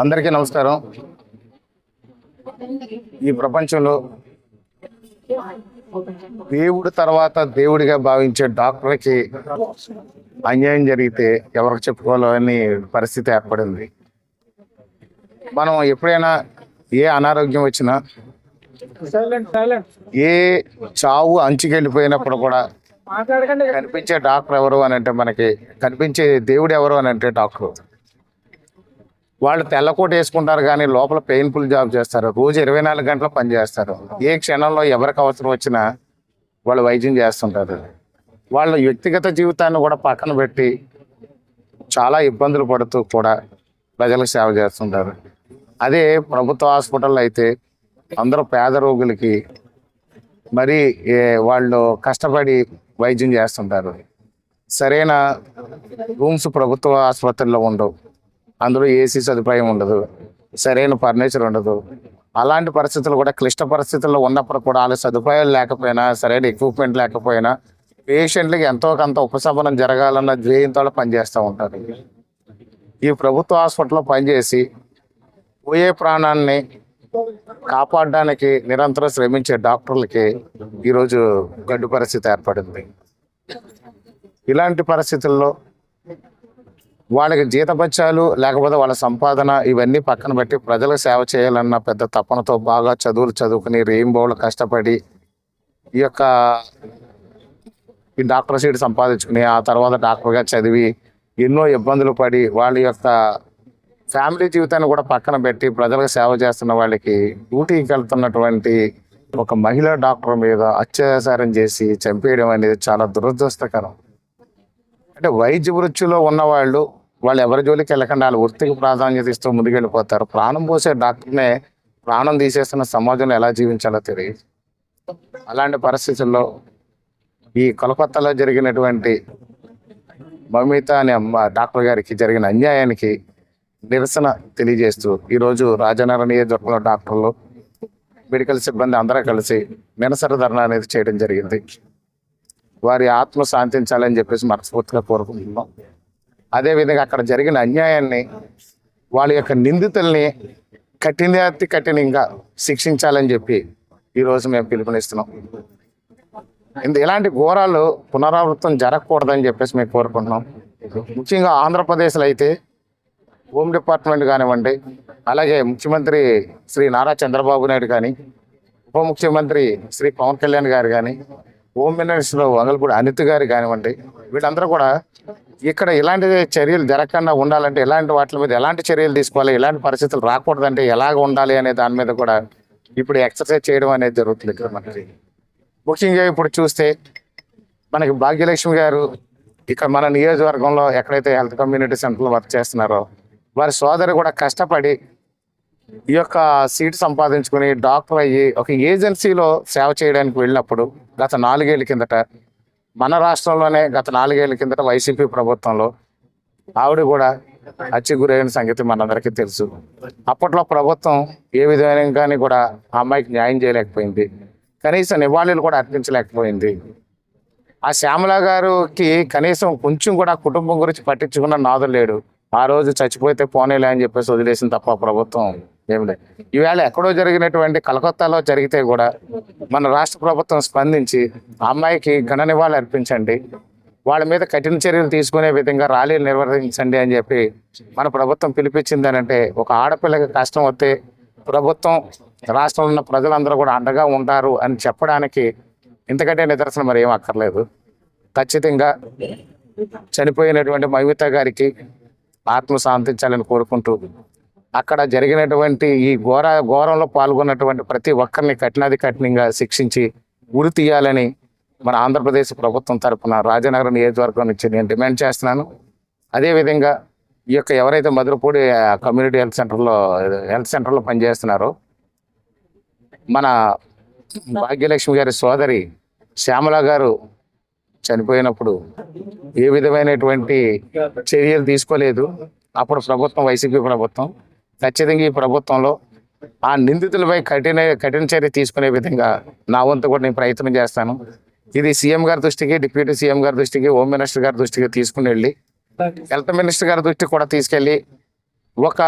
అందరికీ నమస్కారం. ఈ ప్రపంచంలో దేవుడు తర్వాత దేవుడిగా భావించే డాక్టర్కి అన్యాయం జరిగితే ఎవరికి చెప్పుకోవాలో అని పరిస్థితి ఏర్పడింది. మనం ఎప్పుడైనా ఏ అనారోగ్యం వచ్చినా ఏ చావు అంచుకెళ్ళిపోయినప్పుడు కూడా కనిపించే డాక్టర్ ఎవరు అని అంటే మనకి కనిపించే దేవుడు ఎవరు అని అంటే డాక్టర్. వాళ్ళు తెల్లకోట వేసుకుంటారు కానీ లోపల పెయిన్ఫుల్ జాబ్ చేస్తారు. రోజు ఇరవై నాలుగు గంటలు పనిచేస్తారు ఏ క్షణంలో ఎవరికి అవసరం వచ్చినా వాళ్ళు వైద్యం చేస్తుంటారు. వాళ్ళ వ్యక్తిగత జీవితాన్ని కూడా పక్కన పెట్టి చాలా ఇబ్బందులు పడుతూ కూడా ప్రజలకు సేవ చేస్తుంటారు. అదే ప్రభుత్వ హాస్పిటల్ అయితే అందరూ పేద రోగులకి మరి వాళ్ళు కష్టపడి వైద్యం చేస్తుంటారు. సరైన రూమ్స్ ప్రభుత్వ ఆసుపత్రిలో ఉండవు. అందులో ఏసీ సదుపాయం ఉండదు సరైన ఫర్నిచర్ ఉండదు. అలాంటి పరిస్థితులు కూడా క్లిష్ట పరిస్థితుల్లో ఉన్నప్పుడు కూడా వాళ్ళ సదుపాయాలు లేకపోయినా సరైన ఎక్విప్మెంట్ లేకపోయినా పేషెంట్లకి ఎంతో కొంత ఉపశమనం జరగాలన్న ధ్యేయంతో పనిచేస్తూ ఉంటారు. ఈ ప్రభుత్వ హాస్పిటల్లో పనిచేసి పోయే ప్రాణాన్ని కాపాడడానికి నిరంతరం శ్రమించే డాక్టర్లకి ఈరోజు గడ్డు పరిస్థితి ఏర్పడింది. ఇలాంటి పరిస్థితుల్లో వాళ్ళకి జీతపత్యాలు లేకపోతే వాళ్ళ సంపాదన ఇవన్నీ పక్కన పెట్టి ప్రజలకు సేవ చేయాలన్న పెద్ద తపనతో బాగా చదువులు చదువుకుని రెయిన్బోలు కష్టపడి ఈ యొక్క ఈ డాక్టర్ సీట్ సంపాదించుకుని ఆ తర్వాత డాక్టర్గా చదివి ఎన్నో ఇబ్బందులు పడి వాళ్ళ యొక్క ఫ్యామిలీ జీవితాన్ని కూడా పక్కన పెట్టి ప్రజలకు సేవ చేస్తున్న వాళ్ళకి డ్యూటీకి వెళ్తున్నటువంటి ఒక మహిళా డాక్టర్ మీద అత్యాచారం చేసి చంపేయడం అనేది చాలా దురదృష్టకరం. అంటే వైద్య వృత్తిలో ఉన్నవాళ్ళు వాళ్ళు ఎవరి జోలికి వెళ్ళకుండా వాళ్ళ వృత్తికి ప్రాధాన్యత ఇస్తూ ముందుకెళ్ళిపోతారు. ప్రాణం పోసే డాక్టర్నే ప్రాణం తీసేస్తున్న సమాజంలో ఎలా జీవించాలో తెలియదు. అలాంటి పరిస్థితుల్లో ఈ కొలకత్తాలో జరిగినటువంటి మమిత అనే అమ్మ డాక్టర్ గారికి జరిగిన అన్యాయానికి నిరసన తెలియజేస్తూ ఈరోజు రాజనగర నియోజకవర్గంలో డాక్టర్లు మెడికల్ సిబ్బంది అందరూ కలిసి నిరసన ధర్నా అనేది చేయడం జరిగింది. వారి ఆత్మ శాంతించాలని చెప్పేసి మనస్ఫూర్తిగా కోరుకుంటున్నాం. అదేవిధంగా అక్కడ జరిగిన అన్యాయాన్ని వాళ్ళ యొక్క నిందితుల్ని కఠినాతి కఠినంగా శిక్షించాలని చెప్పి ఈరోజు మేము పిలుపునిస్తున్నాం. ఇంత ఇలాంటి ఘోరాలు పునరావృతం జరగకూడదని చెప్పేసి మేము కోరుకుంటున్నాం. ముఖ్యంగా ఆంధ్రప్రదేశ్లో అయితే హోమ్ డిపార్ట్మెంట్ కానివ్వండి అలాగే ముఖ్యమంత్రి శ్రీ నారా చంద్రబాబు నాయుడు కానీ ఉప ముఖ్యమంత్రి శ్రీ పవన్ కళ్యాణ్ గారు కానీ హోమ్ మినిస్టర్ వంగలపూడి అనిత్ గారు కానివ్వండి వీళ్ళందరూ కూడా ఇక్కడ ఇలాంటి చర్యలు జరగకుండా ఉండాలంటే ఇలాంటి వాటి మీద ఎలాంటి చర్యలు తీసుకోవాలి ఇలాంటి పరిస్థితులు రాకూడదంటే ఎలాగ ఉండాలి అనే దాని మీద కూడా ఇప్పుడు ఎక్సర్సైజ్ చేయడం అనేది జరుగుతుంది ఇక్కడ మనకి. ముఖ్యంగా ఇప్పుడు చూస్తే మనకి భాగ్యలక్ష్మి గారు ఇక్కడ మన నియోజకవర్గంలో ఎక్కడైతే హెల్త్ కమ్యూనిటీ సెంటర్లో వర్క్ చేస్తున్నారో వారి సోదరి కూడా కష్టపడి ఈ యొక్క సీట్ సంపాదించుకుని డాక్టర్ అయ్యి ఒక ఏజెన్సీలో సేవ చేయడానికి వెళ్ళినప్పుడు గత నాలుగేళ్ళ కిందట మన రాష్ట్రంలోనే గత నాలుగేళ్ళ కిందట వైసీపీ ప్రభుత్వంలో ఆవిడ కూడా హత్య గురైన సంగతి మనందరికీ తెలుసు. అప్పట్లో ప్రభుత్వం ఏ విధమైన కానీ కూడా ఆ అమ్మాయికి న్యాయం చేయలేకపోయింది. కనీసం నివాళులు కూడా అర్పించలేకపోయింది. ఆ శ్యామల గారికి కనీసం కొంచెం కూడా కుటుంబం గురించి పట్టించుకున్న నాదు లేడు. ఆ రోజు చచ్చిపోతే పోనేలే అని చెప్పేసి వదిలేసింది తప్ప ప్రభుత్వం. ఏం లేదు. ఈవేళ ఎక్కడో జరిగినటువంటి కలకత్తాలో జరిగితే కూడా మన రాష్ట్ర ప్రభుత్వం స్పందించి అమ్మాయికి ఘన నివాళులు అర్పించండి. వాళ్ళ మీద కఠిన చర్యలు తీసుకునే విధంగా ర్యాలీలు నిర్వహించండి అని చెప్పి మన ప్రభుత్వం పిలిపించింది అంటే ఒక ఆడపిల్లకి కష్టం వస్తే ప్రభుత్వం రాష్ట్రంలో ఉన్న ప్రజలందరూ కూడా అండగా ఉంటారు అని చెప్పడానికి ఇంతకంటే నిదర్శనం మరి ఏం అక్కర్లేదు. ఖచ్చితంగా చనిపోయినటువంటి మహిమిత గారికి ఆత్మ శాంతించాలని కోరుకుంటూ అక్కడ జరిగినటువంటి ఈ ఘోర ఘోరంలో పాల్గొన్నటువంటి ప్రతి ఒక్కరిని కఠినాది కఠినంగా శిక్షించి ఉరి తీయాలని మన ఆంధ్రప్రదేశ్ ప్రభుత్వం తరపున రాజనగరం నియోజకవర్గం నుంచి నేను డిమాండ్ చేస్తున్నాను. అదేవిధంగా ఈ యొక్క ఎవరైతే మధురపూడి కమ్యూనిటీ హెల్త్ సెంటర్లో హెల్త్ సెంటర్లో పనిచేస్తున్నారో మన భాగ్యలక్ష్మి గారి సోదరి శ్యామల గారు చనిపోయినప్పుడు ఏ విధమైనటువంటి చర్యలు తీసుకోలేదు. అప్పుడు ప్రభుత్వం వైసీపీ ప్రభుత్వం ఖచ్చితంగా ఈ ప్రభుత్వంలో ఆ నిందితులపై కఠిన కఠిన చర్య తీసుకునే విధంగా నా వంతు కూడా నేను ప్రయత్నం చేస్తాను. ఇది సీఎం గారి దృష్టికి డిప్యూటీ సీఎం గారి దృష్టికి హోమ్ మినిస్టర్ గారి దృష్టికి తీసుకుని వెళ్ళి హెల్త్ మినిస్టర్ గారి దృష్టికి కూడా తీసుకెళ్ళి ఒక